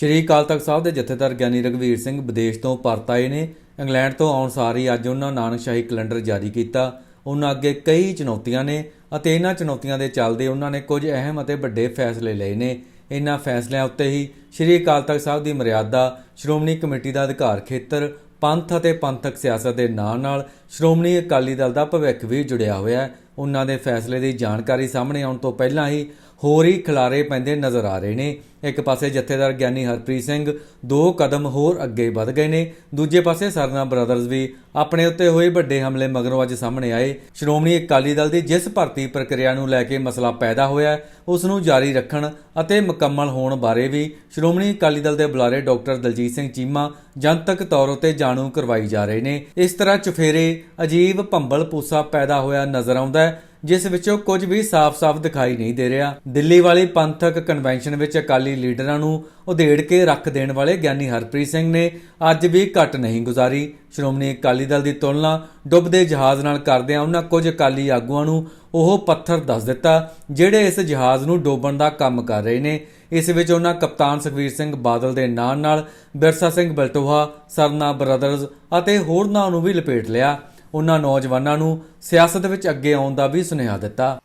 ਸ਼੍ਰੀ ਅਕਾਲ ਤਖਤ ਸਾਹਿਬ ਦੇ ਜਥੇਦਾਰ ਗਿਆਨੀ ਰਗਵੀਰ ਸਿੰਘ ਵਿਦੇਸ਼ ਤੋਂ ਪਰਤ ਆਏ ਨੇ। ਇੰਗਲੈਂਡ ਤੋਂ ਆਉਣ ਸਾਰ ਹੀ ਅੱਜ ਉਹਨਾਂ ਨਾਨਕਸ਼ਾਹੀ ਕੈਲੰਡਰ ਜਾਰੀ ਕੀਤਾ। ਉਹਨਾਂ ਅੱਗੇ ਕਈ ਚੁਣੌਤੀਆਂ ਨੇ ਅਤੇ ਇਹਨਾਂ ਚੁਣੌਤੀਆਂ ਦੇ ਚੱਲਦੇ ਉਹਨਾਂ ਨੇ ਕੁਝ ਅਹਿਮ ਅਤੇ ਵੱਡੇ ਫੈਸਲੇ ਲਏ ਨੇ। ਇਹਨਾਂ ਫੈਸਲਿਆਂ ਉੱਤੇ ਹੀ ਸ਼੍ਰੀ ਅਕਾਲ ਤਖਤ ਸਾਹਿਬ ਦੀ ਮਰਿਆਦਾ, ਸ਼੍ਰੋਮਣੀ ਕਮੇਟੀ ਦਾ ਅਧਿਕਾਰ ਖੇਤਰ, ਪੰਥ ਅਤੇ ਪੰਥਕ ਸਿਆਸਤ ਦੇ ਨਾਲ-ਨਾਲ ਸ਼੍ਰੋਮਣੀ ਅਕਾਲੀ ਦਲ ਦਾ ਭਵਿੱਖ ਵੀ ਜੁੜਿਆ ਹੋਇਆ ਹੈ। ਉਹਨਾਂ ਦੇ ਫੈਸਲੇ ਦੀ ਜਾਣਕਾਰੀ ਸਾਹਮਣੇ ਆਉਣ ਤੋਂ ਪਹਿਲਾਂ ਹੀ ਹੋਰ ਹੀ ਖਿਲਾਰੇ ਪੈਂਦੇ ਨਜ਼ਰ ਆ ਰਹੇ ਨੇ। ਇੱਕ ਪਾਸੇ ਜਥੇਦਾਰ ਗਿਆਨੀ ਹਰਪ੍ਰੀਤ ਸਿੰਘ ਦੋ ਕਦਮ ਹੋਰ ਅੱਗੇ ਵੱਧ ਗਏ ਨੇ। ਦੂਜੇ ਪਾਸੇ ਸਰਨਾ ਬ੍ਰਦਰਜ਼ ਵੀ ਆਪਣੇ ਉੱਤੇ ਹੋਏ ਵੱਡੇ ਹਮਲੇ ਮਗਰੋਂ ਅੱਜ ਸਾਹਮਣੇ ਆਏ। ਸ਼੍ਰੋਮਣੀ ਅਕਾਲੀ ਦਲ ਦੀ ਜਿਸ ਭਰਤੀ ਪ੍ਰਕਿਰਿਆ ਨੂੰ ਲੈ ਕੇ ਮਸਲਾ ਪੈਦਾ ਹੋਇਆ, ਉਸ ਨੂੰ ਜਾਰੀ ਰੱਖਣ ਅਤੇ ਮੁਕੰਮਲ ਹੋਣ ਬਾਰੇ ਵੀ ਸ਼੍ਰੋਮਣੀ ਅਕਾਲੀ ਦਲ ਦੇ ਬੁਲਾਰੇ ਡਾਕਟਰ ਦਲਜੀਤ ਸਿੰਘ ਚੀਮਾ ਜਨਤਕ ਤੌਰ ਉਤੇ ਜਾਣੂ ਕਰਵਾਈ ਜਾ ਰਹੇ ਨੇ। ਇਸ ਤਰ੍ਹਾਂ ਚੁਫੇਰੇ ਅਜੀਬ ਭੰਬਲ ਪੂਸਾ ਪੈਦਾ ਹੋਇਆ ਨਜ਼ਰ ਆਉਂਦਾ ਹੈ। ਜਿਸ ਵਿੱਚੋਂ ਕੁਝ ਵੀ ਸਾਫ਼-ਸਾਫ਼ ਦਿਖਾਈ ਨਹੀਂ ਦੇ ਰਿਹਾ। ਦਿੱਲੀ ਵਾਲੀ ਪੰਥਕ ਕਨਵੈਨਸ਼ਨ ਵਿੱਚ ਅਕਾਲੀ ਲੀਡਰਾਂ ਨੂੰ ਉਧੇੜ ਕੇ ਰੱਖ ਦੇਣ ਵਾਲੇ ਗਿਆਨੀ ਹਰਪ੍ਰੀਤ ਸਿੰਘ ਨੇ ਅੱਜ ਵੀ ਘਟ ਨਹੀਂ ਗੁਜ਼ਾਰੀ। ਸ਼੍ਰੋਮਣੀ ਅਕਾਲੀ ਦਲ ਦੀ ਤੁਲਨਾ ਡੁੱਬਦੇ ਜਹਾਜ਼ ਨਾਲ ਕਰਦਿਆਂ ਉਹਨਾਂ ਕੁਝ ਅਕਾਲੀ ਆਗੂਆਂ ਨੂੰ ਉਹ ਪੱਥਰ ਦੱਸ ਦਿੱਤਾ, ਜਿਹੜੇ ਇਸ ਜਹਾਜ਼ ਨੂੰ ਡੋਬਣ ਦਾ ਕੰਮ ਕਰ ਰਹੇ ਨੇ। ਇਸ ਵਿੱਚ ਉਹਨਾਂ ਕਪਤਾਨ ਸੁਖਵੀਰ ਸਿੰਘ ਬਾਦਲ ਦੇ ਨਾਂ ਨਾਲ, ਬਿਰਸਾ ਸਿੰਘ ਬਲਟੋਹਾ, ਸਰਨਾ ਬ੍ਰਦਰਜ਼ ਅਤੇ ਹੋਰਨਾਂ ਨੂੰ ਵੀ ਲਪੇਟ ਲਿਆ। ਉਹਨਾਂ ਨੌਜਵਾਨਾਂ ਨੂੰ ਸਿਆਸਤ ਵਿੱਚ ਅੱਗੇ ਆਉਣ ਦਾ ਵੀ ਸੁਨੇਹਾ ਦਿੱਤਾ।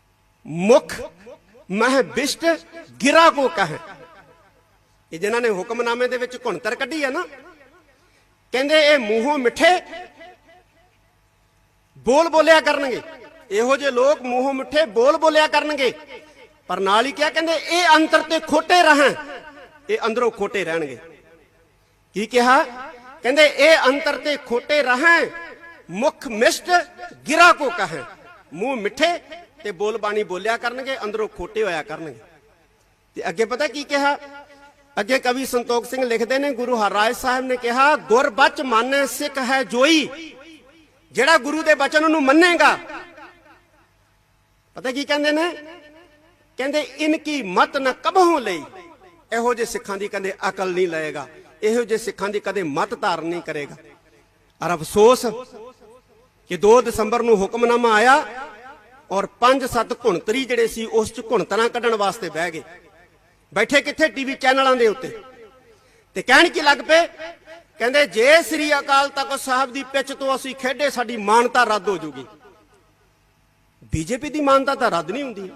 ਮੁਖ ਮਹ ਬਿਸ਼ਟ ਗਿਰਾ ਕੋ ਕਹੇ। ਇਹ ਜਿਨ੍ਹਾਂ ਨੇ ਹੁਕਮਨਾਮੇ ਦੇ ਵਿੱਚ ਘੁਣਤਰ ਕੱਢੀ ਹੈ ਨਾ, ਕਹਿੰਦੇ ਇਹ ਮੂੰਹੋਂ ਮਿੱਠੇ ਬੋਲ ਬੋਲਿਆ ਕਰਨਗੇ। ਇਹੋ ਜਿਹੇ ਲੋਕ ਮੂੰਹੋਂ ਮਿੱਠੇ ਬੋਲ ਬੋਲਿਆ ਕਰਨਗੇ। ਪਰ ਨਾਲ ਹੀ ਕਿਹਾ ਕਹਿੰਦੇ, ਇਹ ਅੰਤਰ ਤੇ ਖੋਟੇ ਰਹਿਣ। ਇਹ ਅੰਦਰੋਂ ਖੋਟੇ ਰਹਿਣਗੇ। ਕੀ ਕਿਹਾ? ਕਹਿੰਦੇ, ਇਹ ਅੰਤਰ ਤੇ ਖੋਟੇ ਰਹਿਣ। ਮੁਖ ਮਿਸ਼ਟ ਗਿਰਾ ਕੋ ਕਹੇ। ਮੂੰਹ ਮਿੱਠੇ ਤੇ ਬੋਲ ਬਾਣੀ ਬੋਲਿਆ ਕਰਨਗੇ, ਅੰਦਰੋਂ ਖੋਟੇ ਹੋਇਆ ਕਰਨਗੇ। ਤੇ ਅੱਗੇ ਪਤਾ ਕੀ ਕਿਹਾ? ਅੱਗੇ ਕਵੀ ਸੰਤੋਖ ਸਿੰਘ ਲਿਖਦੇ ਨੇ, ਗੁਰੂ ਹਰਰਾਏ ਸਾਹਿਬ ਨੇ ਕਿਹਾ, ਗੁਰ ਬਚ ਸਿੱਖ ਹੈ ਜੋਈ। ਜਿਹੜਾ ਗੁਰੂ ਦੇ ਬਚਨ ਨੂੰ ਮੰਨੇਗਾ। ਪਤਾ ਕੀ ਕਹਿੰਦੇ ਨੇ? ਕਹਿੰਦੇ ਇਨਕੀ ਮਤ ਨ ਕਬਹੋਂ ਲਈ। ਇਹੋ ਜਿਹੇ ਸਿੱਖਾਂ ਦੀ ਕਦੇ ਅਕਲ ਨਹੀਂ ਲਏਗਾ। ਇਹੋ ਜਿਹੇ ਸਿੱਖਾਂ ਦੀ ਕਦੇ ਮਤ ਧਾਰਨ ਨਹੀਂ ਕਰੇਗਾ। ਔਰ ਅਫਸੋਸ ਕਿ 2 ਦਸੰਬਰ ਨੂੰ ਹੁਕਮਨਾਮਾ ਆਇਆ ਔਰ 5-7 ਘੁਣਤਰੀ ਜਿਹੜੇ ਸੀ ਉਸ ਚ ਘੁਣਤਰਾਂ ਕੱਢਣ ਵਾਸਤੇ ਬਹਿ ਗਏ। ਬੈਠੇ ਕਿੱਥੇ ਟੀਵੀ ਚੈਨਲਾਂ ਦੇ ਉੱਤੇ? ਤੇ ਕਹਿਣ ਕੀ ਲੱਗ ਪਏ? ਕਹਿੰਦੇ, ਜੇ ਸ੍ਰੀ ਅਕਾਲ ਤਖਤ ਸਾਹਿਬ ਦੀ ਪਿੱਚ ਤੋਂ ਅਸੀਂ ਖੇਡੇ, ਸਾਡੀ ਮਾਨਤਾ ਰੱਦ ਹੋ ਜੂਗੀ। ਬੀਜੇਪੀ ਦੀ ਮਾਨਤਾ ਤਾਂ ਰੱਦ ਨਹੀਂ ਹੁੰਦੀ।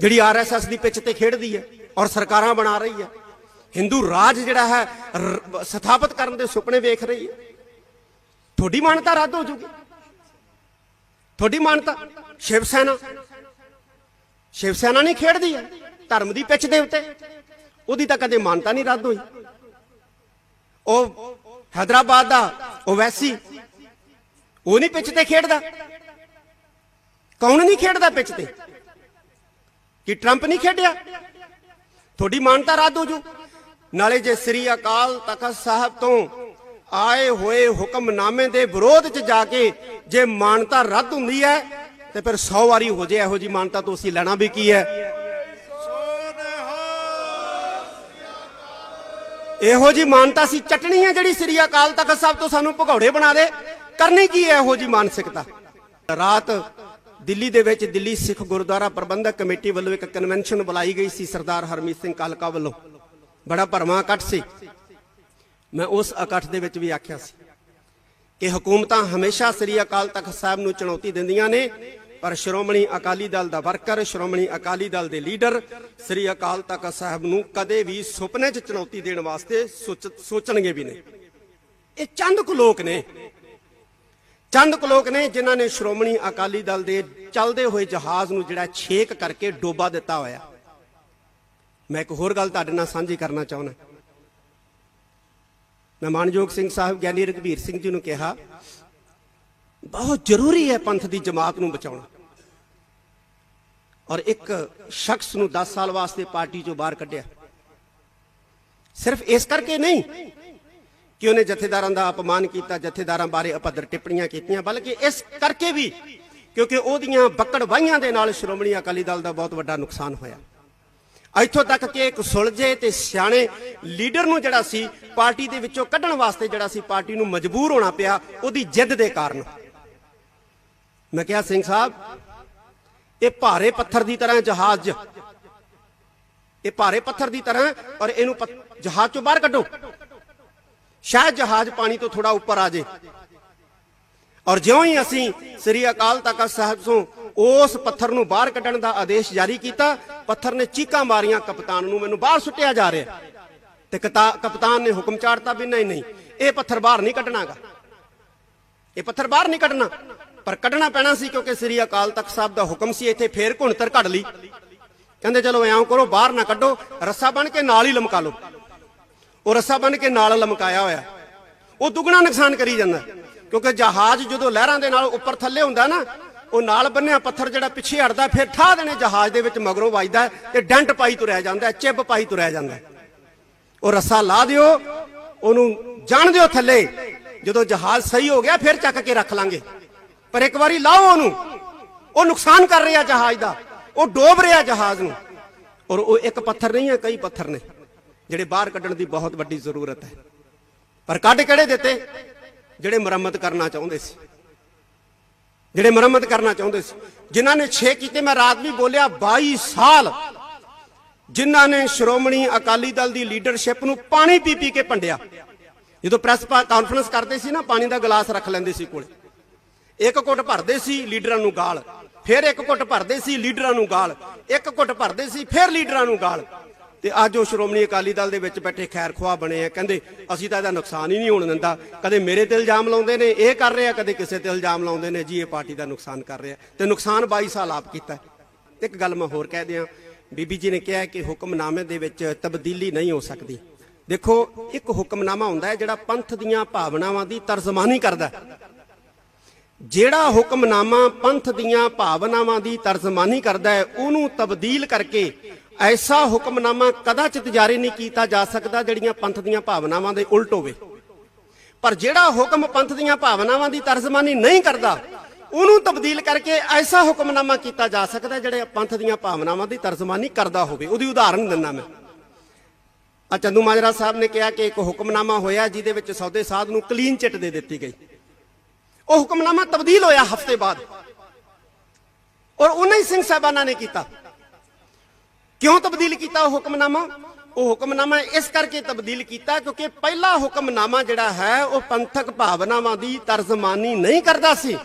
ਜਿਹੜੀ ਆਰਐਸਐਸ ਦੀ ਪਿੱਚ ਤੇ ਖੇਡਦੀ ਹੈ ਔਰ ਸਰਕਾਰਾਂ ਬਣਾ ਰਹੀ ਹੈ। ਹਿੰਦੂ ਰਾਜ ਜਿਹੜਾ ਹੈ, ਰ- ਸਥਾਪਿਤ ਕਰਨ ਦੇ ਸੁਪਨੇ ਵੇਖ ਰਹੀ ਹੈ। ਤੁਹਾਡੀ ਮਾਨਤਾ ਰੱਦ ਹੋ ਜੂਗੀ। ਤੁਹਾਡੀ ਮਾਨਤਾ, ਸ਼ਿਵ ਸੈਨਾ। ਸ਼ਿਵ ਸੈਨਾ ਨਹੀਂ ਖੇਡਦੀ ਹੈ, ਧਰਮ ਦੀ ਪਿੱਛ ਦੇ ਉੱਤੇ। ਉਹਦੀ ਤਾਂ ਕਦੇ ਮਾਨਤਾ ਨਹੀਂ ਰੱਦ ਹੋਈ। ਉਹ ਹైదరాబాద్ ਦਾ ਓਵੈਸੀ ਉਹ ਨਹੀਂ ਪਿੱਛ ਤੇ ਖੇਡਦਾ। ਕੌਣ ਨਹੀਂ ਖੇਡਦਾ ਪਿੱਛ ਤੇ? ਕਿ ਟਰੰਪ ਨਹੀਂ ਖੇਡਿਆ? ਤੁਹਾਡੀ ਮਾਨਤਾ ਰੱਦ ਹੋ ਜੂ। ਨਾਲੇ ਜੇ ਸ੍ਰੀ ਅਕਾਲ ਤਖਤ ਸਾਹਿਬ ਤੋਂ ਆਏ ਹੋਏ ਹੁਕਮਨਾਮੇ ਦੇ ਵਿਰੋਧ 'ਚ ਜਾ ਕੇ ਜੇ ਮਾਨਤਾ ਰੱਦ ਹੁੰਦੀ ਹੈ, ਤੇ ਫਿਰ 100 ਵਾਰੀ ਹੋ ਜੇ ਇਹੋ ਜੀ ਮਾਨਤਾ ਤੋਂ ਅਸੀਂ ਲੈਣਾ ਵੀ ਕੀ ਹੈ? ਇਹੋ ਜੀ ਮਾਨਤਾ ਸੀ ਚਟਣੀ ਹੈ ਜਿਹੜੀ ਸ੍ਰੀ ਅਕਾਲ ਤਖਤ ਸਾਹਿਬ ਤੋਂ ਸਾਨੂੰ ਭਗੌੜੇ ਬਣਾ ਦੇ। ਕਰਨੀ ਕੀ ਹੈ ਇਹੋ ਜੀ ਮਾਨਸਿਕਤਾ? ਰਾਤ ਦਿੱਲੀ ਦੇ ਵਿੱਚ ਦਿੱਲੀ ਸਿੱਖ ਗੁਰਦੁਆਰਾ ਪ੍ਰਬੰਧਕ ਕਮੇਟੀ ਵੱਲੋਂ ਇੱਕ ਕਨਵੈਨਸ਼ਨ ਬੁਲਾਈ ਗਈ ਸੀ ਸਰਦਾਰ ਹਰਮੀਤ ਸਿੰਘ ਕਾਲਕਾ ਵੱਲੋਂ। ਬੜਾ ਭਰਵਾਂ ਇਕੱਠ ਸੀ। ਮੈਂ ਉਸ ਇਕੱਠ ਦੇ ਵਿੱਚ ਵੀ ਆਖਿਆ ਸੀ ਕਿ ਹਕੂਮਤਾਂ ਹਮੇਸ਼ਾ ਸ੍ਰੀ ਅਕਾਲ ਤਖਤ ਸਾਹਿਬ ਨੂੰ ਚੁਣੌਤੀ ਦਿੰਦੀਆਂ ਨੇ, ਪਰ ਸ਼੍ਰੋਮਣੀ ਅਕਾਲੀ ਦਲ ਦਾ ਵਰਕਰ, ਸ਼੍ਰੋਮਣੀ ਅਕਾਲੀ ਦਲ ਦੇ ਲੀਡਰ ਸ੍ਰੀ ਅਕਾਲ ਤਖਤ ਸਾਹਿਬ ਨੂੰ ਕਦੇ ਵੀ ਸੁਪਨੇ 'ਚ ਚੁਣੌਤੀ ਦੇਣ ਵਾਸਤੇ ਸੋਚ- ਸੋਚਣਗੇ ਵੀ ਨਹੀਂ। ਇਹ ਚੰਦ ਕੁ ਲੋਕ ਨੇ। ਚੰਦ ਕੁ ਲੋਕ ਨੇ ਜਿਨ੍ਹਾਂ ਨੇ ਸ਼੍ਰੋਮਣੀ ਅਕਾਲੀ ਦਲ ਦੇ ਚੱਲਦੇ ਹੋਏ ਜਹਾਜ਼ ਨੂੰ ਜਿਹੜਾ ਛੇਕ ਕਰਕੇ ਡੋਬਾ ਦਿੱਤਾ ਹੋਇਆ। ਮੈਂ ਇੱਕ ਹੋਰ ਗੱਲ ਤੁਹਾਡੇ ਨਾਲ ਸਾਂਝੀ ਕਰਨਾ ਚਾਹੁੰਦਾ। ਮੈਂ ਮਾਨਯੋਗ ਸਿੰਘ ਸਾਹਿਬ, ਗਿਆਨੀ ਰਘਬੀਰ ਸਿੰਘ ਜੀ ਨੂੰ ਕਿਹਾ, ਬਹੁਤ ਜ਼ਰੂਰੀ ਹੈ ਪੰਥ ਦੀ ਜਮਾਤ ਨੂੰ ਬਚਾਉਣਾ। ਔਰ ਇੱਕ ਸ਼ਖਸ ਨੂੰ 10 ਸਾਲ ਵਾਸਤੇ ਪਾਰਟੀ ਚੋਂ ਬਾਹਰ ਕੱਢਿਆ। ਸਿਰਫ ਇਸ ਕਰਕੇ ਨਹੀਂ ਕਿ ਉਹਨੇ ਜਥੇਦਾਰਾਂ ਦਾ ਅਪਮਾਨ ਕੀਤਾ, ਜਥੇਦਾਰਾਂ ਬਾਰੇ ਅਪੱਦਰ ਟਿੱਪਣੀਆਂ ਕੀਤੀਆਂ, ਬਲਕਿ ਇਸ ਕਰਕੇ ਵੀ ਕਿਉਂਕਿ ਉਹਦੀਆਂ ਬੱਕੜ ਵਾਹੀਆਂ ਦੇ ਨਾਲ ਸ਼੍ਰੋਮਣੀ ਅਕਾਲੀ ਦਲ ਦਾ ਬਹੁਤ ਵੱਡਾ ਨੁਕਸਾਨ ਹੋਇਆ। ਇੱਥੋਂ ਤੱਕ ਕਿ ਇੱਕ ਸੁਲਝੇ ਤੇ ਸਿਆਣੇ ਲੀਡਰ ਨੂੰ ਜਿਹੜਾ ਸੀ, ਪਾਰਟੀ ਦੇ ਵਿੱਚੋਂ ਕੱਢਣ ਵਾਸਤੇ ਜਿਹੜਾ ਸੀ, ਪਾਰਟੀ ਨੂੰ ਮਜਬੂਰ ਹੋਣਾ ਪਿਆ, ਉਹਦੀ ਜਿੱਦ ਦੇ ਕਾਰਨ। ਮੈਂ ਕਿਹਾ, ਸਿੰਘ ਸਾਹਿਬ, ਇਹ ਭਾਰੇ ਪੱਥਰ ਦੀ ਤਰ੍ਹਾਂ ਜਹਾਜ਼, ਇਹ ਭਾਰੇ ਪੱਥਰ ਦੀ ਤਰ੍ਹਾਂ ਔਰ ਇਹਨੂੰ ਜਹਾਜ਼ ਚੋਂ ਬਾਹਰ ਕੱਢੋ। ਸ਼ਾਇਦ ਜਹਾਜ਼ ਪਾਣੀ ਤੋਂ ਥੋੜਾ ਉੱਪਰ ਆ ਜੇ। ਔਰ ਜਿਉਂ ਹੀ ਅਸੀਂ ਸ੍ਰੀ ਅਕਾਲ ਤਖਤ ਸਾਹਿਬ ਤੋਂ ਉਸ ਪੱਥਰ ਨੂੰ ਬਾਹਰ ਕੱਢਣ ਦਾ ਆਦੇਸ਼ ਜਾਰੀ ਕੀਤਾ। ਪੱਥਰ ਨੇ ਚੀਕਾਂ ਮਾਰੀਆਂ, ਕਪਤਾਨ ਨੂੰ ਮੈਨੂੰ ਬਾਹਰ ਸੁੱਟਿਆ ਜਾ ਰਿਹਾ। ਤੇ ਕਤਾ- ਕਪਤਾਨ ਨੇ ਹੁਕਮ ਚਾੜਤਾ ਵੀ ਨਹੀਂ ਨਹੀਂ, ਇਹ ਪੱਥਰ ਬਾਹਰ ਨਹੀਂ ਕੱਢਣਾਗਾ। ਇਹ ਪੱਥਰ ਬਾਹਰ ਨਹੀਂ ਕੱਢਣਾ। ਪਰ ਕੱਢਣਾ ਪੈਣਾ ਸੀ ਕਿਉਂਕਿ ਸ੍ਰੀ ਅਕਾਲ ਤਖਤ ਸਾਹਿਬ ਦਾ ਹੁਕਮ ਸੀ ਇੱਥੇ ਫੇਰ ਘੁਣਤਰ ਕੱਢ ਲਈ। ਕਹਿੰਦੇ, ਚਲੋ ਐਂ ਕਰੋ, ਬਾਹਰ ਨਾ ਕੱਢੋ, ਰੱਸਾ ਬਣ ਕੇ ਨਾਲ ਹੀ ਲਮਕਾ ਲਓ। ਉਹ ਰੱਸਾ ਬਣ ਕੇ ਨਾਲ ਲਮਕਾਇਆ ਹੋਇਆ। ਉਹ ਦੁੱਗਣਾ ਨੁਕਸਾਨ ਕਰੀ ਜਾਂਦਾ। ਕਿਉਂਕਿ ਜਹਾਜ਼ ਜਦੋਂ ਲਹਿਰਾਂ ਦੇ ਨਾਲ ਉੱਪਰ ਥੱਲੇ ਹੁੰਦਾ ਨਾ ਉਹ ਨਾਲ ਬੰਨਿਆ ਪੱਥਰ ਜਿਹੜਾ ਪਿੱਛੇ ਹਟਦਾ, ਫਿਰ ਠਾ ਦੇਣੇ ਜਹਾਜ਼ ਦੇ ਵਿੱਚ ਮਗਰੋਂ ਵੱਜਦਾ ਤੇ ਡੈਂਟ ਪਾਈ ਤੁਰਿਆ ਜਾਂਦਾ ਚਿੱਬ ਪਾਈ ਤੁਰਿਆ ਜਾਂਦਾ ਉਹ ਰੱਸਾ ਲਾ ਦਿਓ, ਉਹਨੂੰ ਜਾਣ ਦਿਓ ਥੱਲੇ। ਜਦੋਂ ਜਹਾਜ਼ ਸਹੀ ਹੋ ਗਿਆ, ਫਿਰ ਚੱਕ ਕੇ ਰੱਖ ਲਾਂਗੇ। ਪਰ ਇੱਕ ਵਾਰੀ ਲਾਓ ਉਹਨੂੰ। ਉਹ ਨੁਕਸਾਨ ਕਰ ਰਿਹਾ ਜਹਾਜ਼ ਦਾ। ਉਹ ਡੋਬ ਰਿਹਾ ਜਹਾਜ਼ ਨੂੰ। ਔਰ ਉਹ ਇੱਕ ਪੱਥਰ ਨਹੀਂ ਹੈ, ਕਈ ਪੱਥਰ ਨੇ, ਜਿਹੜੇ ਬਾਹਰ ਕੱਢਣ ਦੀ ਬਹੁਤ ਵੱਡੀ ਜ਼ਰੂਰਤ ਹੈ। ਪਰ ਕੱਢ ਕਿਹੜੇ ਦਿੱਤੇ? ਜਿਹੜੇ ਮੁਰੰਮਤ ਕਰਨਾ ਚਾਹੁੰਦੇ ਸੀ। ਜਿਹੜੇ ਮੁਰੰਮਤ ਕਰਨਾ ਚਾਹੁੰਦੇ ਸੀ। ਜਿਨ੍ਹਾਂ ਨੇ 6 ਕੀਤੇ, ਮੈਂ ਰਾਤ ਵੀ ਬੋਲਿਆ 22 ਸਾਲ ਜਿਨ੍ਹਾਂ ਨੇ ਸ਼੍ਰੋਮਣੀ ਅਕਾਲੀ ਦਲ ਦੀ ਲੀਡਰਸ਼ਿਪ ਨੂੰ ਪਾਣੀ ਪੀ ਪੀ ਕੇ ਭੰਡਿਆ। ਜਦੋਂ ਪ੍ਰੈਸ ਕਾਨਫਰੰਸ ਕਰਦੇ ਸੀ ਨਾ, ਪਾਣੀ ਦਾ ਗਲਾਸ ਰੱਖ ਲੈਂਦੇ ਸੀ ਕੋਲੇ। ਇੱਕ ਘੁੱਟ ਭਰਦੇ ਸੀ ਲੀਡਰਾਂ ਨੂੰ ਗਾਲ, ਫਿਰ ਇੱਕ ਘੁੱਟ ਭਰਦੇ ਸੀ ਲੀਡਰਾਂ ਨੂੰ ਗਾਲ, ਇੱਕ ਘੁੱਟ ਭਰਦੇ ਸੀ ਫਿਰ ਲੀਡਰਾਂ ਨੂੰ ਗਾਲ। ਤੇ ਅੱਜ ਉਹ ਸ਼੍ਰੋਮਣੀ ਅਕਾਲੀ ਦਲ ਦੇ ਵਿੱਚ ਬੈਠੇ ਖੈਰ ਖੁਆ ਬਣੇ ਆ। ਕਹਿੰਦੇ, ਅਸੀਂ ਤਾਂ ਇਹਦਾ ਨੁਕਸਾਨ ਹੀ ਨਹੀਂ ਹੋਣ ਦਿੰਦਾ। ਕਦੇ ਮੇਰੇ ਤੇ ਇਲਜ਼ਾਮ ਲਾਉਂਦੇ ਨੇ, ਇਹ ਕਰ ਰਿਹਾ, ਕਦੇ ਕਿਸੇ ਤੇ ਇਲਜ਼ਾਮ ਲਾਉਂਦੇ ਨੇ, ਜੀ, ਇਹ ਪਾਰਟੀ ਦਾ ਨੁਕਸਾਨ ਕਰ ਰਿਹਾ। ਤੇ ਨੁਕਸਾਨ 22 ਸਾਲ ਆਪ ਕੀਤਾ। ਇੱਕ ਗੱਲ ਮੈਂ ਹੋਰ ਕਹਿ ਦਿਆਂ। ਬੀਬੀ ਜੀ ਨੇ ਕਿਹਾ ਕਿ ਹੁਕਮਨਾਮੇ ਦੇ ਵਿੱਚ ਤਬਦੀਲੀ ਨਹੀਂ ਹੋ ਸਕਦੀ। ਦੇਖੋ, ਇੱਕ ਹੁਕਮਨਾਮਾ ਹੁੰਦਾ ਹੈ ਜਿਹੜਾ ਪੰਥ ਦੀਆਂ ਭਾਵਨਾਵਾਂ ਦੀ ਤਰਜਮਾਨੀ ਕਰਦਾ ਜਿਹੜਾ ਹੁਕਮਨਾਮਾ ਪੰਥ ਦੀਆਂ ਭਾਵਨਾਵਾਂ ਦੀ ਤਰਜਮਾਨੀ ਕਰਦਾ ਹੈ, ਉਹਨੂੰ ਤਬਦੀਲ ਕਰਕੇ ਐਸਾ ਹੁਕਮਨਾਮਾ ਕਦਾਚਿਤ ਜਾਰੀ ਨਹੀਂ ਕੀਤਾ ਜਾ ਸਕਦਾ ਜਿਹੜੀਆਂ ਪੰਥ ਦੀਆਂ ਭਾਵਨਾਵਾਂ ਦੇ ਉਲਟ ਹੋਵੇ। ਪਰ ਜਿਹੜਾ ਹੁਕਮ ਪੰਥ ਦੀਆਂ ਭਾਵਨਾਵਾਂ ਦੀ ਤਰਜਮਾਨੀ ਨਹੀਂ ਕਰਦਾ, ਉਹਨੂੰ ਤਬਦੀਲ ਕਰਕੇ ਐਸਾ ਹੁਕਮਨਾਮਾ ਕੀਤਾ ਜਾ ਸਕਦਾ ਜਿਹੜੇ ਪੰਥ ਦੀਆਂ ਭਾਵਨਾਵਾਂ ਦੀ ਤਰਜਮਾਨੀ ਕਰਦਾ ਹੋਵੇ। ਉਹਦੀ ਉਦਾਹਰਨ ਦਿੰਦਾ ਮੈਂ। ਆ ਚੰਦੂ ਮਾਜਰਾ ਸਾਹਿਬ ਨੇ ਕਿਹਾ ਕਿ ਇੱਕ ਹੁਕਮਨਾਮਾ ਹੋਇਆ ਜਿਹਦੇ ਵਿੱਚ ਸੌਦੇ ਸਾਧ ਨੂੰ ਕਲੀਨ ਚਿੱਟ ਦੇ ਦਿੱਤੀ ਗਈ। ਉਹ ਹੁਕਮਨਾਮਾ ਤਬਦੀਲ ਹੋਇਆ ਹਫ਼ਤੇ ਬਾਅਦ। ਔਰ ਉਹਨਾਂ ਹੀ ਸਿੰਘ ਸਾਹਿਬਾਨਾਂ ਨੇ ਕੀਤਾ। ਕਿਉਂ ਤਬਦੀਲ ਕੀਤਾ ਉਹ ਹੁਕਮਨਾਮਾ? ਉਹ ਹੁਕਮਨਾਮਾ ਇਸ ਕਰਕੇ ਤਬਦੀਲ ਕੀਤਾ ਕਿਉਂਕਿ ਪਹਿਲਾ ਹੁਕਮਨਾਮਾ ਜਿਹੜਾ ਹੈ, ਉਹ ਪੰਥਕ ਭਾਵਨਾਵਾਂ ਦੀ ਤਰਜਮਾਨੀ ਨਹੀਂ ਕਰਦਾ ਸੀ।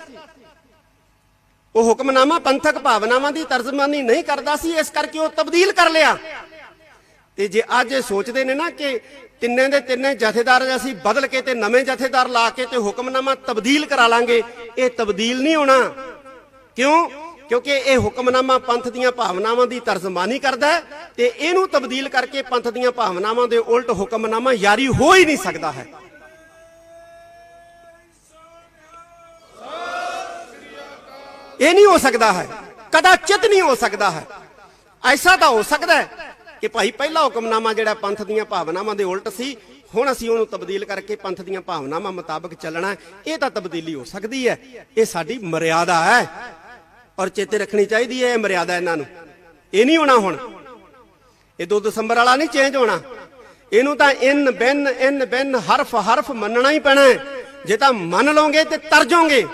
ਉਹ ਹੁਕਮਨਾਮਾ ਪੰਥਕ ਭਾਵਨਾਵਾਂ ਦੀ ਤਰਜਮਾਨੀ ਨਹੀਂ ਕਰਦਾ ਸੀ, ਇਸ ਕਰਕੇ ਉਹ ਤਬਦੀਲ ਕਰ ਲਿਆ। ਤੇ ਜੇ ਅੱਜ ਇਹ ਸੋਚਦੇ ਨੇ ਨਾ ਕਿ ਤਿੰਨੇ ਦੇ ਤਿੰਨੇ ਜਥੇਦਾਰ ਅਸੀਂ ਬਦਲ ਕੇ ਤੇ ਨਵੇਂ ਜਥੇਦਾਰ ਲਾ ਕੇ ਤੇ ਹੁਕਮਨਾਮਾ ਤਬਦੀਲ ਕਰਾ ਲਾਂਗੇ, ਇਹ ਤਬਦੀਲ ਨਹੀਂ ਹੋਣਾ। ਕਿਉਂ? ਕਿਉਂਕਿ ਇਹ ਹੁਕਮਨਾਮਾ ਪੰਥ ਦੀਆਂ ਭਾਵਨਾਵਾਂ ਦੀ ਤਰਜਮਾਨੀ ਕਰਦਾ ਹੈ ਤੇ ਇਹਨੂੰ ਤਬਦੀਲ ਕਰਕੇ ਪੰਥ ਦੀਆਂ ਭਾਵਨਾਵਾਂ ਦੇ ਉਲਟ ਹੁਕਮਨਾਮਾ ਯਾਰੀ ਹੋ ਹੀ ਨਹੀਂ ਸਕਦਾ ਹੈ। ਇਹ ਨਹੀਂ ਹੋ ਸਕਦਾ ਹੈ। ਕਦਾਚਿਤ ਨਹੀਂ ਹੋ ਸਕਦਾ ਹੈ। ਐਸਾ ਤਾਂ ਹੋ ਸਕਦਾ ਹੈ ਕਿ ਭਾਈ ਪਹਿਲਾ ਹੁਕਮਨਾਮਾ ਜਿਹੜਾ ਪੰਥ ਦੀਆਂ ਭਾਵਨਾਵਾਂ ਦੇ ਉਲਟ ਸੀ, ਹੁਣ ਅਸੀਂ ਉਹਨੂੰ ਤਬਦੀਲ ਕਰਕੇ ਪੰਥ ਦੀਆਂ ਭਾਵਨਾਵਾਂ ਮੁਤਾਬਕ ਚੱਲਣਾ ਇਹ ਤਾਂ ਤਬਦੀਲੀ ਹੋ ਸਕਦੀ ਹੈ। ਇਹ ਸਾਡੀ ਮਰਿਆਦਾ ਹੈ। ਔਰ ਚੇਤੇ ਰੱਖਣੀ ਚਾਹੀਦੀ ਹੈ ਇਹ ਮਰਿਆਦਾ ਇਹਨਾਂ ਨੂੰ। ਇਹ ਨਹੀਂ ਹੋਣਾ ਹੁਣ। ਇਹ 2 ਦਸੰਬਰ ਵਾਲਾ ਨਹੀਂ ਚੇਂਜ ਹੋਣਾ। ਇਹਨੂੰ ਤਾਂ ਇਨ, ਬਿਨ ਇਨ, ਬਿਨ, ਹਰਫ ਹਰਫ ਮੰਨਣਾ ਹੀ ਪੈਣਾ ਹੈ। ਜੇ ਤਾਂ ਮੰਨ ਲਓਗੇ ਤੇ ਤਰਜੋਗੇ,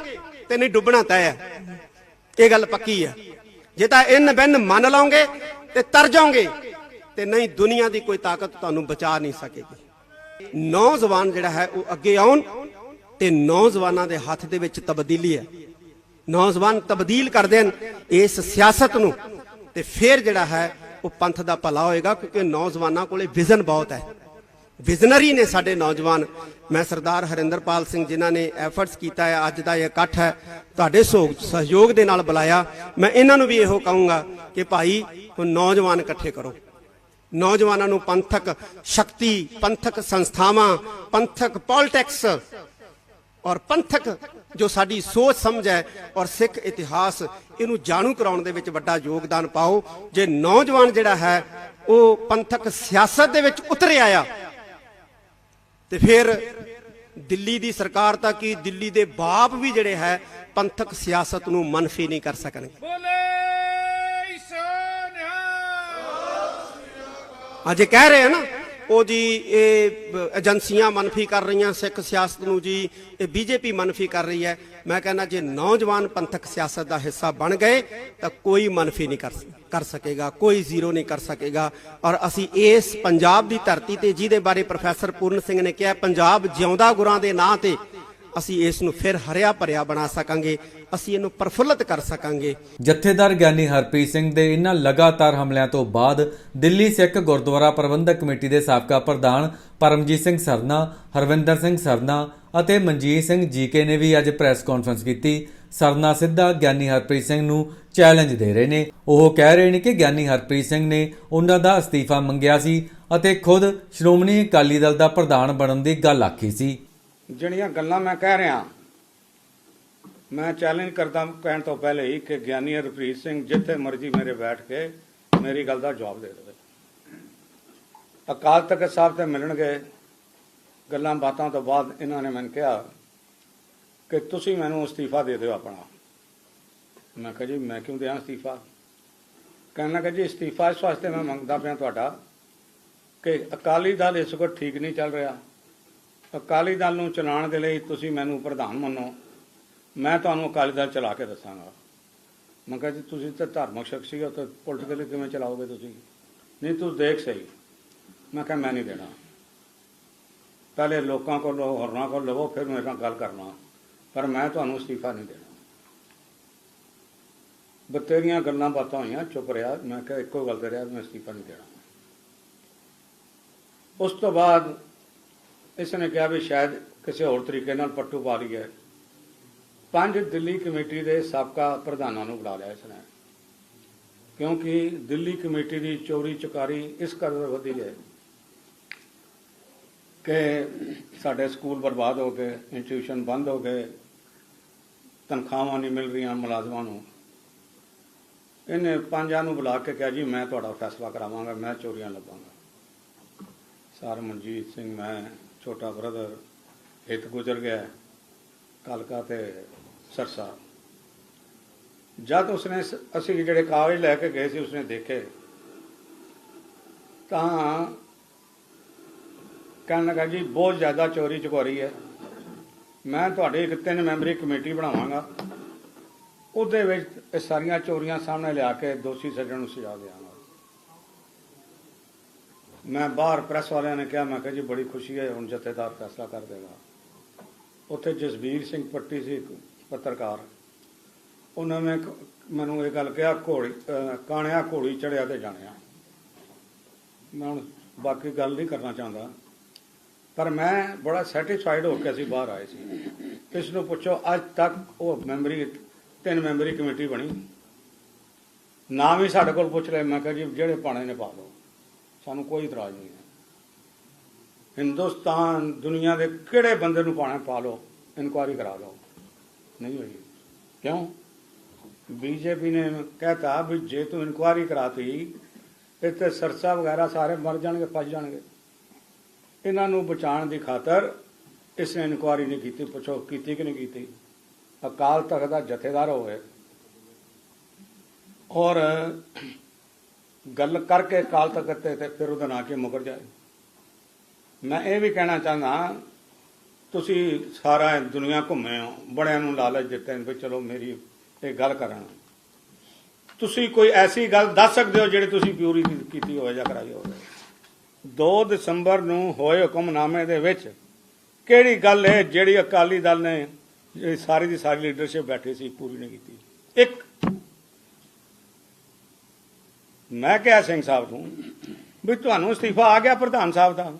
ਤੇ ਨਹੀਂ ਡੁੱਬਣਾ ਤੈਅ ਹੈ। ਇਹ ਗੱਲ ਪੱਕੀ ਹੈ। ਜੇ ਤਾਂ ਇਨ, ਬਿਨ ਮੰਨ ਲਓਗੇ ਤੇ ਤਰ ਜਾਓਗੇ ਤੇ ਨਹੀਂ ਦੁਨੀਆ ਦੀ ਕੋਈ ਤਾਕਤ ਤੁਹਾਨੂੰ ਬਚਾ ਨਹੀਂ ਸਕੇਗੀ। ਨੌਜਵਾਨ ਜਿਹੜਾ ਹੈ, ਉਹ ਅੱਗੇ ਆਉਣ ਤੇ ਨੌਜਵਾਨਾਂ ਦੇ ਹੱਥ ਦੇ ਵਿੱਚ ਤਬਦੀਲੀ ਹੈ। ਨੌਜਵਾਨ ਤਬਦੀਲ ਕਰ ਦੇਣ ਇਸ ਸਿਆਸਤ ਨੂੰ, ਤੇ ਫਿਰ ਜਿਹੜਾ ਹੈ ਉਹ ਪੰਥ ਦਾ ਭਲਾ ਹੋਏਗਾ, ਕਿਉਂਕਿ ਨੌਜਵਾਨਾਂ ਕੋਲੇ ਵਿਜ਼ਨ ਬਹੁਤ ਹੈ। ਵਿਜ਼ਨਰੀ ਨੇ ਸਾਡੇ ਨੌਜਵਾਨ, ਮੈਂ ਸਰਦਾਰ ਹਰਿੰਦਰਪਾਲ ਸਿੰਘ ਜਿਨ੍ਹਾਂ ਨੇ ਐਫਰਟਸ ਕੀਤਾ ਹੈ, ਅੱਜ ਦਾ ਇਹ ਇਕੱਠ ਹੈ, ਤੁਹਾਡੇ ਸਹਿਯੋਗ ਸਹਿਯੋਗ ਦੇ ਨਾਲ ਬੁਲਾਇਆ। ਮੈਂ ਇਹਨਾਂ ਨੂੰ ਵੀ ਇਹੋ ਕਹੂੰਗਾ ਕਿ ਭਾਈ, ਹੁਣ ਨੌਜਵਾਨ ਇਕੱਠੇ ਕਰੋ। ਨੌਜਵਾਨਾਂ ਨੂੰ ਪੰਥਕ ਸ਼ਕਤੀ, ਪੰਥਕ ਸੰਸਥਾਵਾਂ, ਪੰਥਕ ਪੋਲਿਟਿਕਸ ਔਰ ਪੰਥਕ ਜੋ ਸਾਡੀ ਸੋਚ ਸਮਝ ਹੈ ਔਰ ਸਿੱਖ ਇਤਿਹਾਸ ਇਹਨੂੰ ਜਾਣੂ ਕਰਾਉਣ ਦੇ ਵਿੱਚ ਵੱਡਾ ਯੋਗਦਾਨ ਪਾਓ। ਜੇ ਨੌਜਵਾਨ ਜਿਹੜਾ ਹੈ ਉਹ ਪੰਥਕ ਸਿਆਸਤ ਦੇ ਵਿੱਚ ਉਤਰਿਆ ਆ ਤੇ ਫਿਰ ਦਿੱਲੀ ਦੀ ਸਰਕਾਰ ਤਾਂ ਕੀ ਦਿੱਲੀ ਦੇ ਬਾਪ ਵੀ ਜਿਹੜੇ ਹੈ ਪੰਥਕ ਸਿਆਸਤ ਨੂੰ ਮਨਫੀ ਨਹੀਂ ਕਰ ਸਕਣਗੇ। ਅੱਜ ਕਹਿ ਰਹੇ ਆ ਨਾ ਉਹ ਜੀ, ਇਹ ਏਜੰਸੀਆਂ ਮਨਫੀ ਕਰ ਰਹੀਆਂ, ਸਿੱਖ ਸਿਆਸਤ ਨੂੰ ਜੀ, ਇਹ ਬੀਜੇਪੀ ਮਨਫੀ ਕਰ ਰਹੀ ਹੈ। ਮੈਂ ਕਹਿੰਦਾ, ਜੇ ਨੌਜਵਾਨ ਪੰਥਕ ਸਿਆਸਤ ਦਾ ਹਿੱਸਾ ਬਣ ਗਏ, ਤਾਂ ਕੋਈ ਮਨਫੀ ਨਹੀਂ ਕਰ ਕਰ ਸਕੇਗਾ, ਕੋਈ ਜ਼ੀਰੋ ਨਹੀਂ ਕਰ ਸਕੇਗਾ। ਔਰ ਅਸੀਂ ਇਸ ਪੰਜਾਬ ਦੀ ਧਰਤੀ ਤੇ, ਜਿਹਦੇ ਬਾਰੇ ਪ੍ਰੋਫੈਸਰ ਪੂਰਨ ਸਿੰਘ ਨੇ ਕਿਹਾ, ਪੰਜਾਬ ਜਿਉਂਦਾ ਗੁਰਾਂ ਦੇ ਨਾਂ ਤੇ ਅਸੀਂ ਇਸ ਨੂੰ ਫਿਰ ਹਰਿਆ ਭਰਿਆ ਬਣਾ ਸਕਾਂਗੇ, ਅਸੀਂ ਇਹਨੂੰ ਪ੍ਰਫੁੱਲਤ ਕਰ ਸਕਾਂਗੇ। ਜਥੇਦਾਰ ਗਿਆਨੀ ਹਰਪ੍ਰੀਤ ਸਿੰਘ ਦੇ ਇਹਨਾਂ ਲਗਾਤਾਰ ਹਮਲਿਆਂ ਤੋਂ ਬਾਅਦ ਦਿੱਲੀ ਸਿੱਖ ਗੁਰਦੁਆਰਾ ਪ੍ਰਬੰਧਕ ਕਮੇਟੀ ਦੇ ਸਾਬਕਾ ਪ੍ਰਧਾਨ ਪਰਮਜੀਤ ਸਿੰਘ ਸਰਨਾ, ਹਰਵਿੰਦਰ ਸਿੰਘ ਸਰਨਾ ਅਤੇ ਮਨਜੀਤ ਸਿੰਘ ਜੀਕੇ ਨੇ ਵੀ ਅੱਜ ਪ੍ਰੈਸ ਕਾਨਫਰੰਸ ਕੀਤੀ। ਸਰਨਾ ਸਿੱਧਾ ਗਿਆਨੀ ਹਰਪ੍ਰੀਤ ਸਿੰਘ ਨੂੰ ਚੈਲੰਜ ਦੇ ਰਹੇ ਨੇ। ਉਹ ਕਹਿ ਰਹੇ ਨੇ ਕਿ ਗਿਆਨੀ ਹਰਪ੍ਰੀਤ ਸਿੰਘ ਨੇ ਉਹਨਾਂ ਦਾ ਅਸਤੀਫਾ ਮੰਗਿਆ ਸੀ ਅਤੇ ਖੁਦ ਸ਼੍ਰੋਮਣੀ ਅਕਾਲੀ ਦਲ ਦਾ ਪ੍ਰਧਾਨ ਬਣਨ ਦੀ ਗੱਲ ਆਖੀ ਸੀ। ਜਿਹੜੀਆਂ ਗੱਲਾਂ ਮੈਂ ਕਹਿ ਰਿਹਾ, ਮੈਂ ਚੈਲੰਜ ਕਰਦਾ ਕਹਿਣ ਤੋਂ ਪਹਿਲੇ ਹੀ ਕਿ ਗਿਆਨੀ ਹਰਪ੍ਰੀਤ ਸਿੰਘ ਜਿੱਥੇ ਮਰਜ਼ੀ ਮੇਰੇ ਬੈਠ ਕੇ ਮੇਰੀ ਗੱਲ ਦਾ ਜਵਾਬ ਦੇ ਦੇਵੇ। ਅਕਾਲ ਤਖਤ ਸਾਹਿਬ ਤੇ ਮਿਲਣਗੇ, ਗੱਲਾਂ ਬਾਤਾਂ ਤੋਂ ਬਾਅਦ ਇਹਨਾਂ ਨੇ ਮੈਨੂੰ ਕਿਹਾ ਕਿ ਤੁਸੀਂ ਮੈਨੂੰ ਅਸਤੀਫਾ ਦੇ ਦਿਓ ਆਪਣਾ। ਮੈਂ ਕਿਹਾ ਜੀ, ਮੈਂ ਕਿਉਂ ਦਿਆਂ ਅਸਤੀਫਾ? ਕਹਿਣ ਲੱਗਾ ਜੀ, ਅਸਤੀਫਾ ਇਸ ਵਾਸਤੇ ਮੈਂ ਮੰਗਦਾ ਪਿਆ ਤੁਹਾਡਾ ਕਿ ਅਕਾਲੀ ਦਲ ਇਸ ਵਕਤ ਠੀਕ ਨਹੀਂ ਚੱਲ ਰਿਹਾ। ਅਕਾਲੀ ਦਲ ਨੂੰ ਚਲਾਉਣ ਦੇ ਲਈ ਤੁਸੀਂ ਮੈਨੂੰ ਪ੍ਰਧਾਨ ਮੰਨੋ। ਮੈਂ ਤੁਹਾਨੂੰ ਅਕਾਲੀ ਦਲ ਚਲਾ ਕੇ ਦੱਸਾਂਗਾ। ਮੈਂ ਕਿਹਾ ਜੀ, ਤੁਸੀਂ ਤਾਂ ਧਾਰਮਿਕ ਸ਼ਖਸੀ ਹੋ ਤਾਂ ਪੋਲੀਟੀਕਲੀ ਕਿਵੇਂ ਚਲਾਓਗੇ ਤੁਸੀਂ? ਨਹੀਂ, ਤੂੰ ਦੇਖ ਸਹੀ। ਮੈਂ ਕਿਹਾ ਮੈਂ ਨਹੀਂ ਦੇਣਾ। ਪਹਿਲੇ ਲੋਕਾਂ ਕੋਲ ਲਓ ਹੋਰਨਾਂ ਕੋਲ ਲਵੋ, ਫਿਰ ਮੇਰੇ ਨਾਲ ਗੱਲ ਕਰਨਾ। ਪਰ ਮੈਂ ਤੁਹਾਨੂੰ ਅਸਤੀਫਾ ਨਹੀਂ ਦੇਣਾ। ਬਤੇਰੀਆਂ ਗੱਲਾਂ ਬਾਤਾਂ ਹੋਈਆਂ, ਚੁੱਪ ਰਿਹਾ। ਮੈਂ ਕਿਹਾ ਇੱਕੋ ਗੱਲ ਤੇ ਰਿਹਾ, ਮੈਂ ਅਸਤੀਫਾ ਨਹੀਂ ਦੇਣਾ। ਉਸ ਤੋਂ ਬਾਅਦ ਇਸ ਨੇ ਕਿਹਾ ਵੀ ਸ਼ਾਇਦ ਕਿਸੇ ਹੋਰ ਤਰੀਕੇ ਨਾਲ ਪੱਟੂ ਪਾ ਲਈ ਹੈ ਪੰਜ ਦਿੱਲੀ ਕਮੇਟੀ ਦੇ ਸਾਬਕਾ ਪ੍ਰਧਾਨਾਂ ਨੂੰ ਬੁਲਾ ਲਿਆ ਇਸ ਨੇ। ਕਿਉਂਕਿ ਦਿੱਲੀ ਕਮੇਟੀ ਦੀ ਚੋਰੀ ਚੁਕਾਰੀ ਇਸ ਕਦਰ ਵਧੀ ਹੈ ਕਿ ਸਾਡੇ ਸਕੂਲ ਬਰਬਾਦ ਹੋ ਗਏ ਇੰਸਟੀਟਿਊਸ਼ਨ ਬੰਦ ਹੋ ਗਏ, ਤਨਖਾਹਾਂ ਨਹੀਂ ਮਿਲ ਰਹੀਆਂ ਮੁਲਾਜ਼ਮਾਂ ਨੂੰ। ਇਹਨੇ ਪੰਜਾਂ ਨੂੰ ਬੁਲਾ ਕੇ ਕਿਹਾ, ਜੀ, ਮੈਂ ਤੁਹਾਡਾ ਫੈਸਲਾ ਕਰਾਵਾਂਗਾ, ਮੈਂ ਚੋਰੀਆਂ ਲੱਭਾਂਗਾ। ਸਰ ਮਨਜੀਤ ਸਿੰਘ, ਮੈਂ ਛੋਟਾ ਬ੍ਰਦਰ ਹਿੱਤ ਗੁਜ਼ਰ ਗਿਆ, ਕਲਕਾ ਤੇ ਸਰਸਾ। ਜਦ ਉਸਨੇ ਸ- ਅਸੀਂ ਜਿਹੜੇ ਕਾਗਜ਼ ਲੈ ਕੇ ਗਏ ਸੀ, ਉਸਨੇ ਦੇਖੇ। ਤਾਂ ਕਹਿਣ ਲੱਗਾ, ਜੀ, ਬਹੁਤ ਜ਼ਿਆਦਾ ਚੋਰੀ ਚੁਕਾਰੀ ਹੈ। ਮੈਂ ਤੁਹਾਡੇ ਇੱਕ ਤਿੰਨ ਮੈਂਬਰੀ ਕਮੇਟੀ ਬਣਾਵਾਂਗਾ। ਉਹਦੇ ਵਿੱਚ ਇਹ ਸਾਰੀਆਂ ਚੋਰੀਆਂ ਸਾਹਮਣੇ ਲਿਆ ਕੇ ਦੋਸ਼ੀ ਸੱਜਣ ਨੂੰ ਸਜ਼ਾ ਦੇਵਾਂਗਾ। ਮੈਂ ਬਾਹਰ ਪ੍ਰੈਸ ਵਾਲਿਆਂ ਨੇ ਕਿਹਾ, ਮੈਂ ਕਿਹਾ ਜੀ ਬੜੀ ਖੁਸ਼ੀ ਹੈ, ਹੁਣ ਜਥੇਦਾਰ ਫੈਸਲਾ ਕਰ ਦੇਗਾ। ਉੱਥੇ ਜਸਵੀਰ ਸਿੰਘ ਪੱਟੀ ਸੀ ਇੱਕ ਪੱਤਰਕਾਰ। ਉਹਨਾਂ ਨੇ ਮੈਨੂੰ ਇਹ ਗੱਲ ਕਿਹਾ, ਘੋੜੀ ਕਾਣਿਆ ਘੋੜੀ ਚੜਿਆ ਤੇ ਜਾਣਿਆ। ਮੈਂ ਹੁਣ ਬਾਕੀ ਗੱਲ ਨਹੀਂ ਕਰਨਾ ਚਾਹੁੰਦਾ। ਪਰ ਮੈਂ ਬੜਾ ਸੈਟੀਸਫਾਈਡ ਹੋ ਕੇ ਅਸੀਂ ਬਾਹਰ ਆਏ ਸੀ। ਕਿਸ ਨੂੰ ਪੁੱਛੋ, ਅੱਜ ਤੱਕ ਉਹ ਮੈਂਬਰੀ, ਤਿੰਨ ਮੈਂਬਰੀ ਕਮੇਟੀ ਬਣੀ। ਨਾਮ ਹੀ ਸਾਡੇ ਕੋਲ ਪੁੱਛ ਲੈ ਮੈਂ ਕਿਹਾ ਜੀ, ਜਿਹੜੇ ਪਾਣੇ ਨੇ ਪਾ ਲਓ ਸਾਨੂੰ ਕੋਈ ਇਤਰਾਜ਼ ਨਹੀਂ ਹੈ। ਹਿੰਦੁਸਤਾਨ ਦੁਨੀਆ ਦੇ ਕਿਹੜੇ ਬੰਦੇ ਨੂੰ ਪਾਣਾ ਪਾ ਲਓ, ਇਨਕੁਆਰੀ ਕਰਾ ਲਓ। ਨਹੀਂ ਹੋਈ। ਕਿਉਂ? ਬੀਜੇਪੀ ਨੇ ਕਹਤਾ ਵੀ ਜੇ ਤੂੰ ਇਨਕੁਆਰੀ ਕਰਾਤੀ, ਇੱਥੇ ਸਰਸਾ ਵਗੈਰਾ ਸਾਰੇ ਮਰ ਜਾਣਗੇ, ਫਸ ਜਾਣਗੇ। ਇਹਨਾਂ ਨੂੰ ਬਚਾਉਣ ਦੀ ਖਾਤਰ ਇਸ ਨੇ ਇਨਕੁਆਰੀ ਨਹੀਂ ਕੀਤੀ, ਪੁੱਛੋ ਕੀਤੀ ਕਿ ਨਹੀਂ ਕੀਤੀ। ਅਕਾਲ ਤਖਤ ਦਾ ਜਥੇਦਾਰ ਹੋਵੇ। ਔਰ ਗੱਲ ਕਰਕੇ ਅਕਾਲ ਤਖਤ ਤੇ ਤੇ ਫਿਰ ਉਹਦਾ ਨਾਂ ਕੇ ਮੁਕਰ ਜਾਏ। ਮੈਂ ਇਹ ਵੀ ਕਹਿਣਾ ਚਾਹੁੰਦਾ, ਤੁਸੀਂ ਸਾਰਾ ਦੁਨੀਆ ਘੁੰਮੇ ਹੋ, ਬੜਿਆਂ ਨੂੰ ਲਾਲਚ ਦਿੱਤੇ ਨੇ ਵੀ ਚਲੋ ਮੇਰੀ ਇਹ ਗੱਲ ਕਰਾਂ। ਤੁਸੀਂ ਕੋਈ ਐਸੀ ਗੱਲ ਦੱਸ ਸਕਦੇ ਹੋ ਜਿਹੜੀ ਤੁਸੀਂ ਪਿਊਰੀ ਕੀਤੀ ਹੋਵੇ ਜਾਂ ਕਰਾਈ ਹੋਵੇ? 2 ਦਸੰਬਰ ਨੂੰ ਹੋਏ ਹੁਕਮਨਾਮੇ ਦੇ ਵਿੱਚ ਕਿਹੜੀ ਗੱਲ ਹੈ ਜਿਹੜੀ ਅਕਾਲੀ ਦਲ ਨੇ ਜਿਹੜੀ ਸਾਰੀ ਦੀ ਸਾਰੀ ਲੀਡਰਸ਼ਿਪ ਬੈਠੀ ਸੀ, ਪੂਰੀ ਨਹੀਂ ਕੀਤੀ? ਇੱਕ ਮੈਂ ਕਿਹਾ ਸਿੰਘ ਸਾਹਿਬ ਨੂੰ ਵੀ ਤੁਹਾਨੂੰ ਅਸਤੀਫਾ ਆ ਗਿਆ ਪ੍ਰਧਾਨ ਸਾਹਿਬ ਦਾ।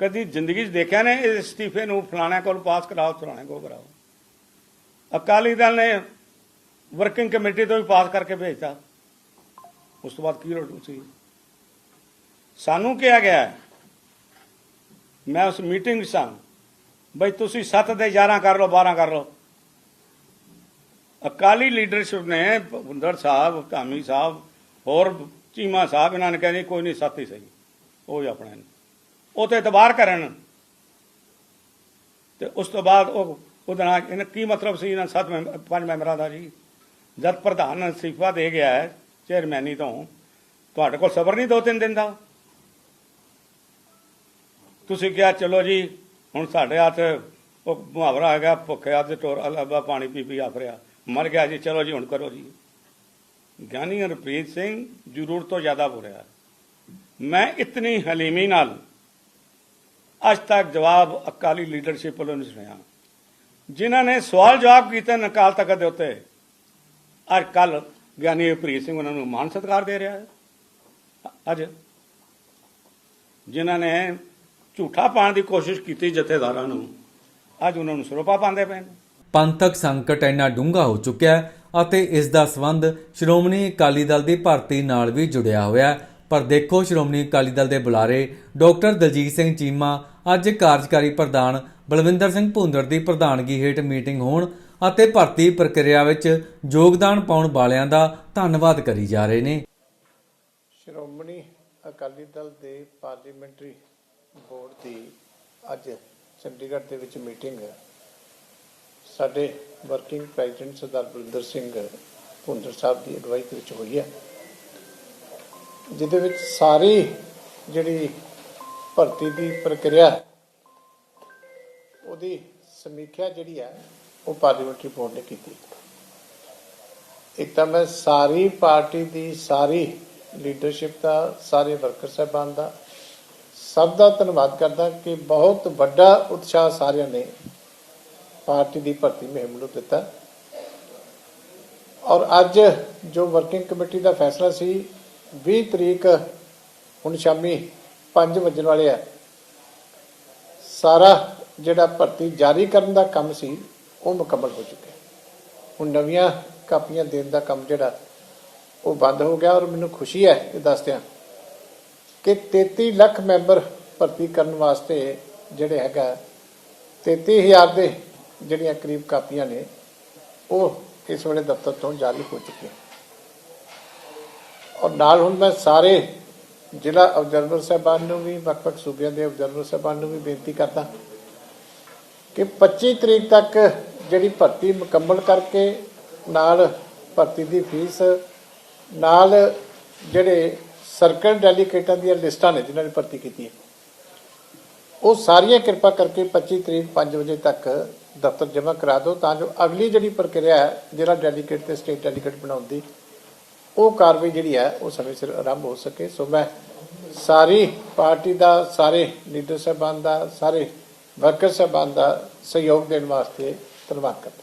ਕਦੀ ਜ਼ਿੰਦਗੀ 'ਚ ਦੇਖਿਆ ਨੇ ਇਸ ਅਸਤੀਫੇ ਨੂੰ ਫਲਾਣੇ ਕੋਲ ਪਾਸ ਕਰਾਓ ਫਲਾਣੇ ਕੋਲ ਕਰਾਓ। ਅਕਾਲੀ ਦਲ ਨੇ ਵਰਕਿੰਗ ਕਮੇਟੀ ਤੋਂ ਵੀ ਪਾਸ ਕਰਕੇ ਭੇਜਤਾ। ਉਸ ਤੋਂ ਬਾਅਦ ਕੀ ਰੋਟੂ ਸੀ? ਸਾਨੂੰ ਕਿਹਾ ਗਿਆ ਮੈਂ ਉਸ ਮੀਟਿੰਗ 'ਚ ਸਾਂ, ਬਈ ਤੁਸੀਂ 7 ਦੇ 11 ਕਰ ਲਓ 12 ਕਰ ਲਓ। ਅਕਾਲੀ ਲੀਡਰਸ਼ਿਪ ਨੇ ਭੁੰਦਰ ਸਾਹਿਬ, ਧਾਮੀ ਸਾਹਿਬ ਹੋਰ ਚੀਮਾ ਸਾਹਿਬ ਇਹਨਾਂ ਨੇ ਕਹਿੰਦੇ ਕੋਈ ਨਹੀਂ, ਸੱਤ ਹੀ ਸਹੀ। ਉਹ ਹੀ ਆਪਣੇ ਨੇ। ਉਹ ਤੇ ਇਤਬਾਰ ਕਰਨ। ਤੇ ਉਸ ਤੋਂ ਬਾਅਦ ਉਹ ਉਹਦਾ ਨਾਲ ਇਹਨਾਂ ਕੀ ਮਤਲਬ ਸੀ ਇਹਨਾਂ ਸੱਤ ਮੈਂਬਰ ਪੰਜ ਮੈਂਬਰਾਂ ਦਾ ਜੀ? ਜਦ ਪ੍ਰਧਾਨ ਅਸਤੀਫਾ ਦੇ ਗਿਆ ਹੈ, ਚੇਅਰਮੈਨੀ ਤੋਂ, ਤੁਹਾਡੇ ਕੋਲ ਸਬਰ ਨਹੀਂ ਦੋ ਤਿੰਨ ਦਿਨ ਦਾ? ਤੁਸੀਂ ਕਿਹਾ, ਚਲੋ ਜੀ, ਹੁਣ ਸਾਡੇ ਹੱਥ ਉਹ ਮੁਹਾਵਰਾ ਹੈਗਾ ਭੁੱਖਿਆ ਤੇ ਟੋਰ ਅਲਾਵਾ ਪਾਣੀ ਪੀ ਪੀ ਆਫਰਿਆ ਮਰ ਗਿਆ ਜੀ, ਚਲੋ ਜੀ, ਹੁਣ ਕਰੋ ਜੀ। ਗਿਆਨੀ ਹਰਪ੍ਰੀਤ ਸਿੰਘ ਜ਼ਰੂਰ ਤੋਂ ਜ਼ਿਆਦਾ ਬੋਲਿਆ ਮੈਂ ਇਤਨੀ ਹਲੀਮੀ ਨਾਲ ਅੱਜ ਤੱਕ ਜਵਾਬ ਅਕਾਲੀ ਲੀਡਰਸ਼ਿਪ ਵੱਲੋਂ ਨਹੀਂ ਸੁਣਿਆ। ਜਿਨ੍ਹਾਂ ਨੇ ਸਵਾਲ ਜਵਾਬ ਕੀਤੇ ਨਕਾਲ ਤਖਤ ਦੇ ਉੱਤੇ, ਅੱਜ ਕੱਲ ਗਿਆਨੀ ਹਰਪ੍ਰੀਤ ਸਿੰਘ ਉਹਨਾਂ ਨੂੰ ਮਾਨ ਸਤਿਕਾਰ ਦੇ ਰਿਹਾ ਹੈ। ਅੱਜ ਜਿਨ੍ਹਾਂ ਨੇ ਝੂਠਾ ਪਾਉਣ ਦੀ ਕੋਸ਼ਿਸ਼ ਕੀਤੀ ਜਥੇਦਾਰਾਂ ਨੂੰ, ਅੱਜ ਉਹਨਾਂ ਨੂੰ ਸਰੋਪਾ ਪਾਉਂਦੇ ਪਏ ਨੇ। ਪੰਥਕ ਸੰਕਟ ਇੰਨਾ ਡੂੰਘਾ ਹੋ ਚੁੱਕਿਆ ਹੈ ਅਤੇ ਇਸ ਦਾ ਸੰਬੰਧ ਸ਼੍ਰੋਮਣੀ ਅਕਾਲੀ ਦਲ ਦੀ ਭਰਤੀ ਨਾਲ ਵੀ ਜੁੜਿਆ ਹੋਇਆ ਹੈ। ਪਰ ਦੇਖੋ, ਸ਼੍ਰੋਮਣੀ ਅਕਾਲੀ ਦਲ ਦੇ ਬੁਲਾਰੇ ਡਾਕਟਰ ਦਲਜੀਤ ਸਿੰਘ ਚੀਮਾ ਅੱਜ ਕਾਰਜਕਾਰੀ ਪ੍ਰਧਾਨ ਬਲਵਿੰਦਰ ਸਿੰਘ ਭੁੰਦਰ ਦੀ ਪ੍ਰਧਾਨਗੀ ਹੇਠ ਮੀਟਿੰਗ ਹੋਣ ਅਤੇ ਭਰਤੀ ਪ੍ਰਕਿਰਿਆ ਵਿੱਚ ਯੋਗਦਾਨ ਪਾਉਣ ਵਾਲਿਆਂ ਦਾ ਧੰਨਵਾਦ ਕਰੀ ਜਾ ਰਹੇ ਨੇ। ਸ਼੍ਰੋਮਣੀ ਅਕਾਲੀ ਦਲ ਦੇ ਪਾਰਲੀਮੈਂਟਰੀ ਬੋਰਡ ਦੀ ਅੱਜ ਚੰਡੀਗੜ੍ਹ ਦੇ ਵਿੱਚ ਮੀਟਿੰਗ ਸਾਡੇ ਵਰਕਿੰਗ ਪ੍ਰੈਜ਼ੀਡੈਂਟ ਸਰਦਾਰ ਬਲਵਿੰਦਰ ਸਿੰਘ ਭੁੰਦਰ ਸਾਹਿਬ ਦੀ ਅਗਵਾਈ ਦੇ ਵਿੱਚ ਹੋਈ ਹੈ, ਜਿਹਦੇ ਵਿੱਚ ਸਾਰੀ ਜਿਹੜੀ ਭਰਤੀ ਦੀ ਪ੍ਰਕਿਰਿਆ, ਉਹਦੀ ਸਮੀਖਿਆ ਜਿਹੜੀ ਹੈ, ਉਹ ਪਾਰਲੀਮੈਂਟਰੀ ਬੋਰਡ ਨੇ ਕੀਤੀ। ਇੱਕ ਤਾਂ ਮੈਂ ਸਾਰੀ ਪਾਰਟੀ ਦੀ ਸਾਰੀ ਲੀਡਰਸ਼ਿਪ ਦਾ, ਸਾਰੇ ਵਰਕਰ ਸਾਹਿਬਾਨ ਦਾ ਸਭ ਦਾ ਧੰਨਵਾਦ ਕਰਦਾ ਕਿ ਬਹੁਤ ਵੱਡਾ ਉਤਸ਼ਾਹ ਸਾਰਿਆਂ ਨੇ ਪਾਰਟੀ ਦੀ ਭਰਤੀ ਮੁਹਿੰਮ ਨੂੰ ਦਿੱਤਾ। ਔਰ ਅੱਜ ਜੋ ਵਰਕਿੰਗ ਕਮੇਟੀ ਦਾ ਫੈਸਲਾ ਸੀ 20 ਤਰੀਕ ਹੁਣ ਸ਼ਾਮੀ 5 ਵਜਣ ਵਾਲੇ ਆ। ਸਾਰਾ ਜਿਹੜਾ ਭਰਤੀ ਜਾਰੀ ਕਰਨ ਦਾ ਕੰਮ ਸੀ, ਉਹ ਮੁਕੰਮਲ ਹੋ ਚੁੱਕਿਆ। ਹੁਣ ਨਵੀਆਂ ਕਾਪੀਆਂ ਦੇਣ ਦਾ ਕੰਮ ਜਿਹੜਾ, ਉਹ ਬੰਦ ਹੋ ਗਿਆ ਔਰ ਮੈਨੂੰ ਖੁਸ਼ੀ ਹੈ ਇਹ ਦੱਸਦਿਆਂ ਕਿ 33 ਲੱਖ ਮੈਂਬਰ ਭਰਤੀ ਕਰਨ ਵਾਸਤੇ ਜਿਹੜੇ ਹੈਗਾ 33000 ਦੇ ਜਿਹੜੀਆਂ ਕਰੀਬ ਕਾਪੀਆਂ ਨੇ, ਉਹ ਇਸ ਵੇਲੇ ਦਫ਼ਤਰ ਤੋਂ ਜਾਰੀ ਹੋ ਚੁੱਕੀਆਂ। ਔਰ ਨਾਲ ਹੁਣ ਮੈਂ ਸਾਰੇ ਜ਼ਿਲ੍ਹਾ ਆਬਜ਼ਰਵਰ ਸਾਹਿਬਾਨ ਨੂੰ ਵੀ, ਵੱਖ-ਵੱਖ ਸੂਬਿਆਂ ਦੇ ਆਬਜ਼ਰਵਰ ਸਾਹਿਬਾਨ ਨੂੰ ਵੀ ਬੇਨਤੀ ਕਰਦਾ ਕਿ 25 ਤਰੀਕ ਤੱਕ ਜਿਹੜੀ ਭਰਤੀ ਮੁਕੰਮਲ ਕਰਕੇ ਨਾਲ ਭਰਤੀ ਦੀ ਫੀਸ, ਨਾਲ ਜਿਹੜੇ ਸਰਕਲ ਡੈਲੀਗੇਟਾਂ ਦੀਆਂ ਲਿਸਟਾਂ ਨੇ ਜਿਨ੍ਹਾਂ ਨੇ ਭਰਤੀ ਕੀਤੀ ਹੈ ਉਹ ਸਾਰੀਆਂ ਕਿਰਪਾ ਕਰਕੇ 25 ਤਰੀਕ 5 ਵਜੇ ਤੱਕ ਦਫ਼ਤਰ ਜਮ੍ਹਾਂ ਕਰਾ ਦਿਓ ਤਾਂ ਜੋ ਅਗਲੀ ਜਿਹੜੀ ਪ੍ਰਕਿਰਿਆ ਹੈ, ਜਿਹੜਾ ਡੈਲੀਗੇਟ ਤੇ ਸਟੇਟ ਡੈਲੀਗੇਟ ਬਣਾਉਣ ਦੀ, ਉਹ ਕਾਰਵਾਈ ਜਿਹੜੀ ਹੈ, ਉਹ ਸਮੇਂ ਸਿਰ ਆਰੰਭ ਹੋ ਸਕੇ। ਸੋ ਮੈਂ ਸਾਰੀ ਪਾਰਟੀ ਦਾ, ਸਾਰੇ ਲੀਡਰ ਸਾਹਿਬਾਨ ਦਾ, ਸਾਰੇ ਵਰਕਰ ਸਾਹਿਬਾਨ ਦਾ ਸਹਿਯੋਗ ਦੇਣ ਵਾਸਤੇ ਧੰਨਵਾਦ ਕਰਦਾ